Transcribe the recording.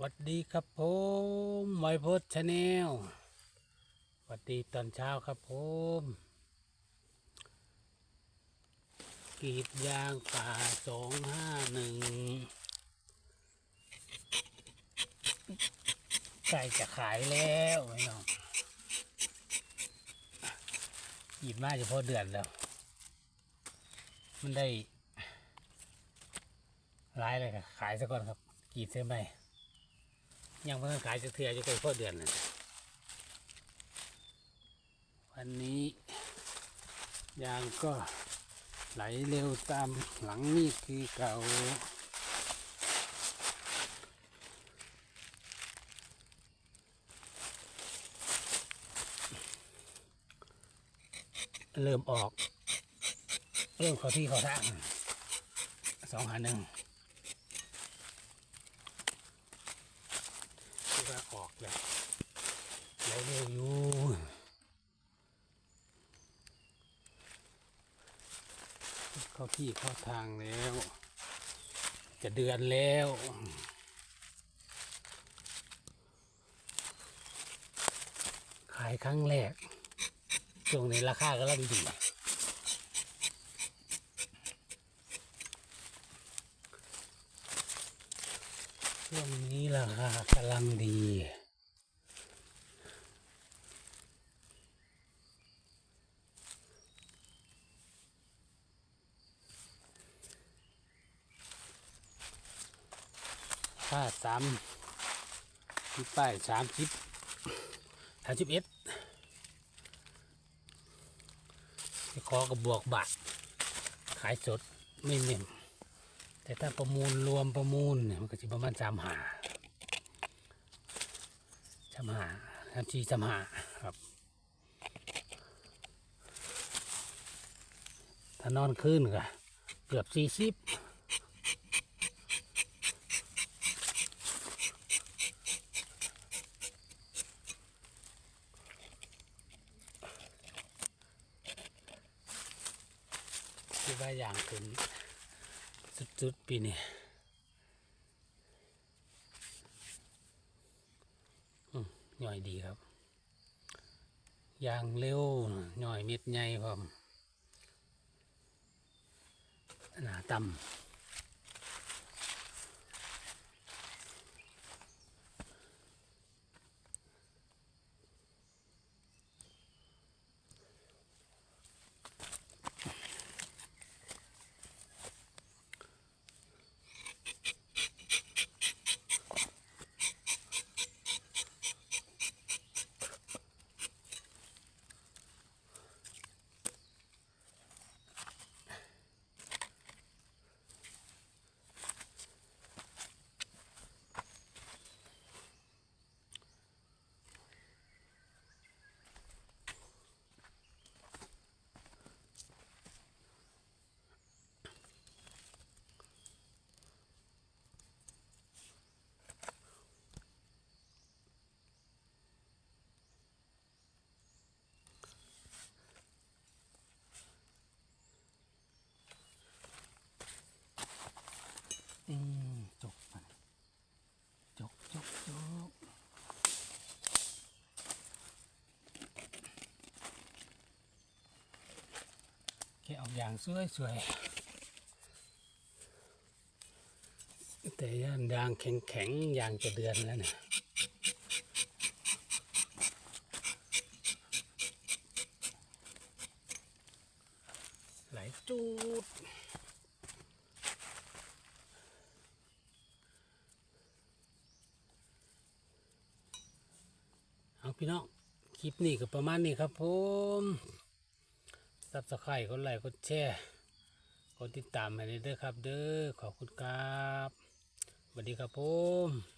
สวัสดีครับผมไวโพสชาแนลสวัสดีตอนเช้าครับผมกรีดยางป่าสองห้าหนึ่งใกล้จะขายแล้วไม่น้องหยิบมาเฉพาะเดือนแล้ว มันได้ร้ายเลยค่ะขายซะก่อนครับกรีดเส้นไหม ยังเพิ่งขายจะเทือจะใกล้พอเดือนนะวันนี้ยางก็ไหลเร็วตามหลังนี่คือเก่าเริ่มออก เริ่มข้าที่ข้าทางสองหาหนึ่ง ที่ว่าออกแล้วไหลเร็วอยู่เข้าที่เข้าทางแล้ว จะเดือนแล้วขายครั้งแรกช่วงนี้ราคากำลังดี ช่วงนี้ราคากำลังดีค่าสามที่ป้ายสามสิบสามสิบเอ็ดที่ขอกับบวกบาทขายสดไม่เน่ม แต่ถ้าประมูลรวมประมูลเนี่ยมันก็จะประมาณสามหาสามหาสามสี่สามหาครับ ถ้านอนขึ้นก็เกือบสี่สิบที่ว่าอย่างขึ้น สุดๆปีนี้อืมย่อยดีครับยางเร็วย่อยเม็ดใหญ่พร้อมหนาต่ำ อืมจกมันจกจกจกแค่เอาอย่างสวยสวยแต่ย่านยางแข็งแข็งๆยางจะเดือนแล้วเนี่ยไหลจูด เอาพี่น้องคลิปนี้ก็ประมาณนี้ครับผมซับสไครต์กดไลค์กดแชร์กดติดตามให้ด้อครับ เด้อขอบคุณครับสวัสดีครับผม